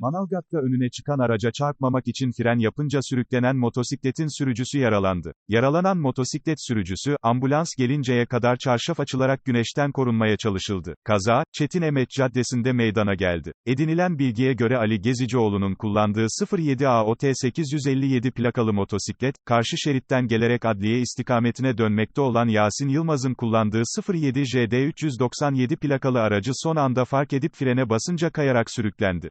Manavgat'ta önüne çıkan araca çarpmamak için fren yapınca sürüklenen motosikletin sürücüsü yaralandı. Yaralanan motosiklet sürücüsü, ambulans gelinceye kadar çarşaf açılarak güneşten korunmaya çalışıldı. Kaza, Çetin Emet Caddesi'nde meydana geldi. Edinilen bilgiye göre Ali Gezicioğlu'nun kullandığı 07 AOT 857 plakalı motosiklet, karşı şeritten gelerek adliye istikametine dönmekte olan Yasin Yılmaz'ın kullandığı 07 JD 397 plakalı aracı son anda fark edip frene basınca kayarak sürüklendi.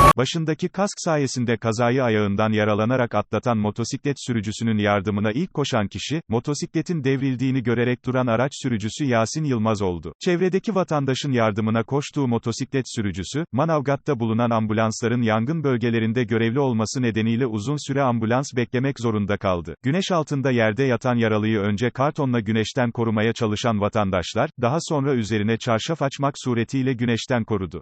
Başındaki kask sayesinde kazayı ayağından yaralanarak atlatan motosiklet sürücüsünün yardımına ilk koşan kişi, motosikletin devrildiğini görerek duran araç sürücüsü Yasin Yılmaz oldu. Çevredeki vatandaşın yardımına koştuğu motosiklet sürücüsü, Manavgat'ta bulunan ambulansların yangın bölgelerinde görevli olması nedeniyle uzun süre ambulans beklemek zorunda kaldı. Güneş altında yerde yatan yaralıyı önce kartonla güneşten korumaya çalışan vatandaşlar, daha sonra üzerine çarşaf açmak suretiyle güneşten korudu.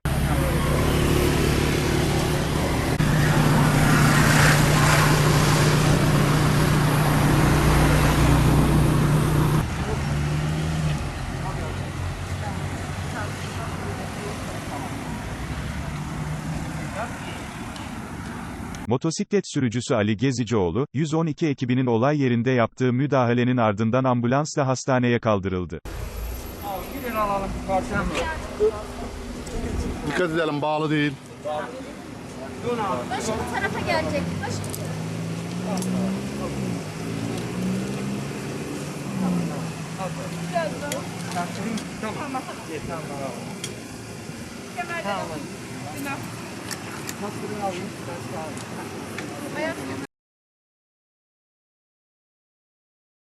Motosiklet sürücüsü Ali Gezicioğlu, 112 ekibinin olay yerinde yaptığı müdahalenin ardından ambulansla hastaneye kaldırıldı. Abi gidin alalım karşıya mı? Dikkat edelim bağlı değil. Abi. Başı bu tarafa gelecek. Başı. Tamam. Yeter tamam. Tamam. Nasıl alayım? Ben sağ